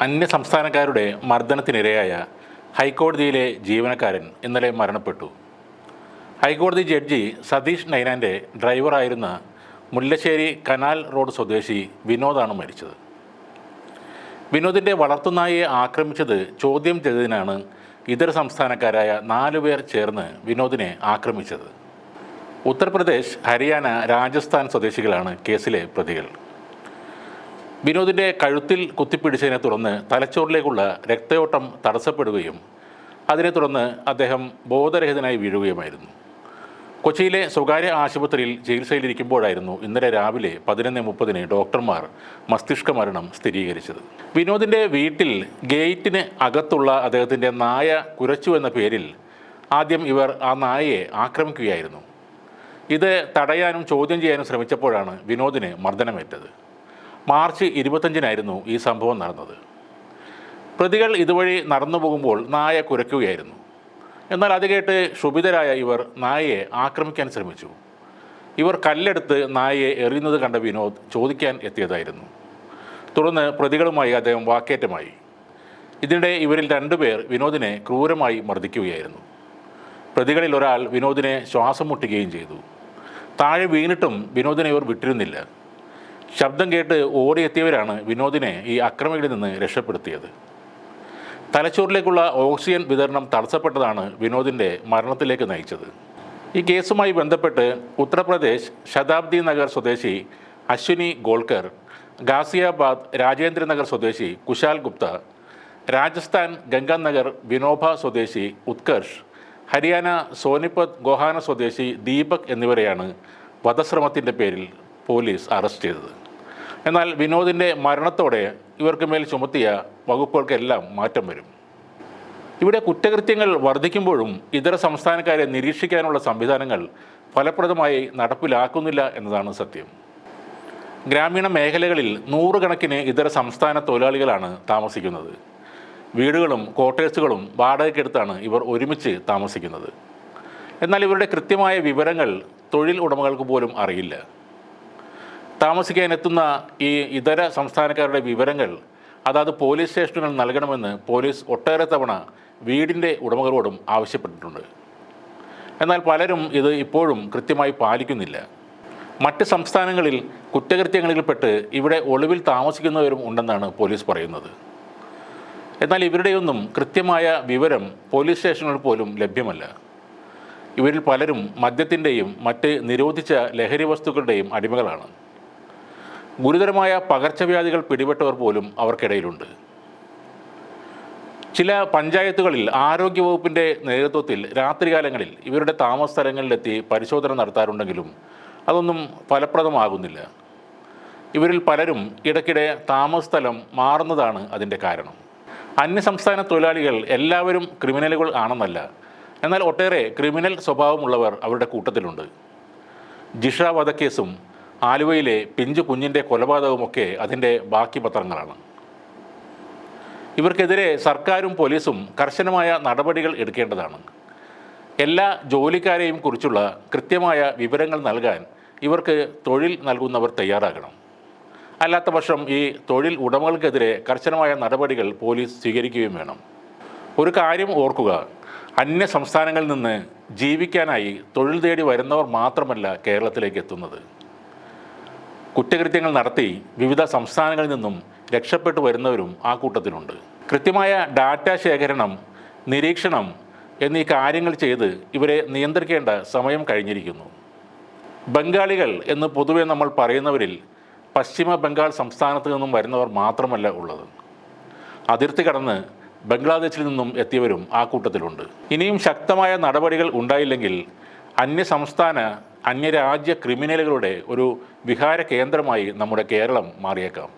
അന്യ സംസ്ഥാനക്കാരുടെ മർദ്ദനത്തിനിരയായ ഹൈക്കോടതിയിലെ ജീവനക്കാരൻ ഇന്നലെ മരണപ്പെട്ടു. ഹൈക്കോടതി ജഡ്ജി സതീഷ് നൈനാന്റെ ഡ്രൈവറായിരുന്ന മുല്ലശ്ശേരി കനാൽ റോഡ് സ്വദേശി വിനോദാണ് മരിച്ചത്. വിനോദിന്റെ വളർത്തുനായെ ആക്രമിച്ചത് ചോദ്യം ചെയ്തതിനാണ് ഇതര സംസ്ഥാനക്കാരായ നാലുപേർ ചേർന്ന് വിനോദിനെ ആക്രമിച്ചത്. ഉത്തർപ്രദേശ് ഹരിയാന രാജസ്ഥാൻ സ്വദേശികളാണ് കേസിലെ പ്രതികൾ. വിനോദിന്റെ കഴുത്തിൽ കുത്തിപ്പിടിച്ചതിനെ തുടർന്ന് തലച്ചോറിലേക്കുള്ള രക്തയോട്ടം തടസ്സപ്പെടുകയും അതിനെ തുടർന്ന് അദ്ദേഹം ബോധരഹിതനായി വീഴുകയുമായിരുന്നു. കൊച്ചിയിലെ സ്വകാര്യ ആശുപത്രിയിൽ ചികിത്സയിലിരിക്കുമ്പോഴായിരുന്നു ഇന്നലെ രാവിലെ പതിനൊന്ന് മുപ്പതിന് ഡോക്ടർമാർ മസ്തിഷ്ക മരണം സ്ഥിരീകരിച്ചത്. വിനോദിന്റെ വീട്ടിൽ ഗേറ്റിന് അകത്തുള്ള അദ്ദേഹത്തിന്റെ നായ കുരച്ചു എന്ന പേരിൽ ആദ്യം ഇവർ ആ നായയെ ആക്രമിക്കുകയായിരുന്നു. ഇത് തടയാനും ചോദ്യം ചെയ്യാനും ശ്രമിച്ചപ്പോഴാണ് വിനോദിന് മർദ്ദനമേറ്റത്. മാർച്ച് ഇരുപത്തഞ്ചിനായിരുന്നു ഈ സംഭവം നടന്നത്. പ്രതികൾ ഇതുവഴി നടന്നു പോകുമ്പോൾ നായ കുരയ്ക്കുകയായിരുന്നു. എന്നാൽ അത് കേട്ട് ക്ഷുഭിതരായ ഇവർ നായയെ ആക്രമിക്കാൻ ശ്രമിച്ചു. ഇവർ കല്ലെടുത്ത് നായയെ എറിയുന്നത് കണ്ട വിനോദ് ചോദിക്കാൻ എത്തിയതായിരുന്നു. തുടർന്ന് പ്രതികളുമായി അദ്ദേഹം വാക്കേറ്റമായി. ഇതിനിടെ ഇവരിൽ രണ്ടുപേർ വിനോദിനെ ക്രൂരമായി മർദ്ദിക്കുകയായിരുന്നു. പ്രതികളിൽ ഒരാൾ വിനോദിനെ ശ്വാസം മുട്ടുകയും ചെയ്തു. താഴെ വീണിട്ടും വിനോദിനെ ഇവർ വിട്ടിരുന്നില്ല. ശബ്ദം കേട്ട് ഓടിയെത്തിയവരാണ് വിനോദിനെ ഈ അക്രമികളിൽ നിന്ന് രക്ഷപ്പെടുത്തിയത്. തലച്ചോറിലേക്കുള്ള ഓക്സിജൻ വിതരണം തടസ്സപ്പെട്ടതാണ് വിനോദിന്റെ മരണത്തിലേക്ക് നയിച്ചത്. ഈ കേസുമായി ബന്ധപ്പെട്ട് ഉത്തർപ്രദേശ് ശതാബ്ദി നഗർ സ്വദേശി അശ്വിനി ഗോൾക്കർ ഗാസിയാബാദ് രാജേന്ദ്രനഗർ സ്വദേശി കുശാൽ ഗുപ്ത രാജസ്ഥാൻ ഗംഗാനഗർ വിനോബ സ്വദേശി ഉത്കർഷ് ഹരിയാന സോനിപത് ഗോഹാന സ്വദേശി ദീപക് എന്നിവരെയാണ് വധശ്രമത്തിന്റെ പേരിൽ പോലീസ് അറസ്റ്റ് ചെയ്തത്. എന്നാൽ വിനോദിന്റെ മരണത്തോടെ ഇവർക്ക് മേൽ ചുമത്തിയ വകുപ്പുകൾക്കെല്ലാം മാറ്റം വരും. ഇവിടെ കുറ്റകൃത്യങ്ങൾ വർദ്ധിക്കുമ്പോഴും ഇതര സംസ്ഥാനക്കാരെ നിരീക്ഷിക്കാനുള്ള സംവിധാനങ്ങൾ ഫലപ്രദമായി നടപ്പിലാക്കുന്നില്ല എന്നതാണ് സത്യം. ഗ്രാമീണ മേഖലകളിൽ നൂറുകണക്കിന് ഇതര സംസ്ഥാന തൊഴിലാളികളാണ് താമസിക്കുന്നത്. വീടുകളും ക്വാർട്ടേഴ്സുകളും വാടകയ്ക്കെടുത്താണ് ഇവർ ഒരുമിച്ച് താമസിക്കുന്നത്. എന്നാൽ ഇവരുടെ കൃത്യമായ വിവരങ്ങൾ തൊഴിൽ ഉടമകൾക്ക് പോലും അറിയില്ല. താമസിക്കാനെത്തുന്ന ഈ ഇതര സംസ്ഥാനക്കാരുടെ വിവരങ്ങൾ അതാത് പോലീസ് സ്റ്റേഷനുകൾ നൽകണമെന്ന് പോലീസ് ഒട്ടേറെ തവണ വീടിന്റെ ഉടമകളോടും ആവശ്യപ്പെട്ടിട്ടുണ്ട്. എന്നാൽ പലരും ഇത് ഇപ്പോഴും കൃത്യമായി പാലിക്കുന്നില്ല. മറ്റ് സംസ്ഥാനങ്ങളിൽ കുറ്റകൃത്യങ്ങളിൽപ്പെട്ട് ഇവിടെ ഒളിവിൽ താമസിക്കുന്നവരും ഉണ്ടെന്നാണ് പോലീസ് പറയുന്നത്. എന്നാൽ ഇവരുടെയൊന്നും കൃത്യമായ വിവരം പോലീസ് സ്റ്റേഷനുകൾ പോലും ലഭ്യമല്ല. ഇവരിൽ പലരും മദ്യത്തിന്റെയും മറ്റ് നിരോധിച്ച ലഹരി വസ്തുക്കളുടെയും അടിമകളാണ്. ഗുരുതരമായ പകർച്ചവ്യാധികൾ പിടിപെട്ടവർ പോലും അവർക്കിടയിലുണ്ട്. ചില പഞ്ചായത്തുകളിൽ ആരോഗ്യവകുപ്പിന്റെ നേതൃത്വത്തിൽ രാത്രികാലങ്ങളിൽ ഇവരുടെ താമസ സ്ഥലങ്ങളിലെത്തി പരിശോധന നടത്താറുണ്ടെങ്കിലും അതൊന്നും ഫലപ്രദമാകുന്നില്ല. ഇവരിൽ പലരും ഇടയ്ക്കിടെ താമസ സ്ഥലം മാറുന്നതാണ് അതിന്റെ കാരണം. അന്യസംസ്ഥാന തൊഴിലാളികൾ എല്ലാവരും ക്രിമിനലുകൾ ആണെന്നല്ല എന്നാൽ ഒട്ടേറെ ക്രിമിനൽ സ്വഭാവമുള്ളവർ അവരുടെ കൂട്ടത്തിലുണ്ട്. ജിഷ വധക്കേസും ആലുവയിലെ പിഞ്ചു കുഞ്ഞിന്റെ കൊലപാതകമൊക്കെ അതിന്റെ ബാക്കി പത്രങ്ങളാണ്. ഇവർക്കെതിരെ സർക്കാരും പോലീസും കർശനമായ നടപടികൾ എടുക്കേണ്ടതാണ്. എല്ലാ ജോലിക്കാരെയും കുറിച്ചുള്ള കൃത്യമായ വിവരങ്ങൾ നൽകാൻ ഇവർക്ക് തൊഴിൽ നൽകുന്നവർ തയ്യാറാകണം. അല്ലാത്ത പക്ഷം ഈ തൊഴിൽ ഉടമകൾക്കെതിരെ കർശനമായ നടപടികൾ പോലീസ് സ്വീകരിക്കുകയും വേണം. ഒരു കാര്യം ഓർക്കുക അന്യ സംസ്ഥാനങ്ങളിൽ നിന്ന് ജീവിക്കാനായി തൊഴിൽ തേടി വരുന്നവർ മാത്രമല്ല കേരളത്തിലേക്ക് എത്തുന്നത്. കുറ്റകൃത്യങ്ങൾ നടത്തി വിവിധ സംസ്ഥാനങ്ങളിൽ നിന്നും രക്ഷപ്പെട്ടു വരുന്നവരും ആ കൂട്ടത്തിലുണ്ട്. കൃത്യമായ ഡാറ്റ ശേഖരണം നിരീക്ഷണം എന്നീ കാര്യങ്ങൾ ചെയ്ത് ഇവരെ നിയന്ത്രിക്കേണ്ട സമയം കഴിഞ്ഞിരിക്കുന്നു. ബംഗാളികൾ എന്ന് പൊതുവെ നമ്മൾ പറയുന്നവരിൽ പശ്ചിമ ബംഗാൾ സംസ്ഥാനത്ത് നിന്നും വരുന്നവർ മാത്രമല്ല ഉള്ളത്. അതിർത്തി കടന്ന് ബംഗ്ലാദേശിൽ നിന്നും എത്തിയവരും ആ കൂട്ടത്തിലുണ്ട്. ഇനിയും ശക്തമായ നടപടികൾ ഉണ്ടായില്ലെങ്കിൽ അന്യസംസ്ഥാന അന്യരാജ്യ ക്രിമിനലുകളുടെ ഒരു വിഹാര കേന്ദ്രമായി നമ്മുടെ കേരളം മാറിയേക്കാം.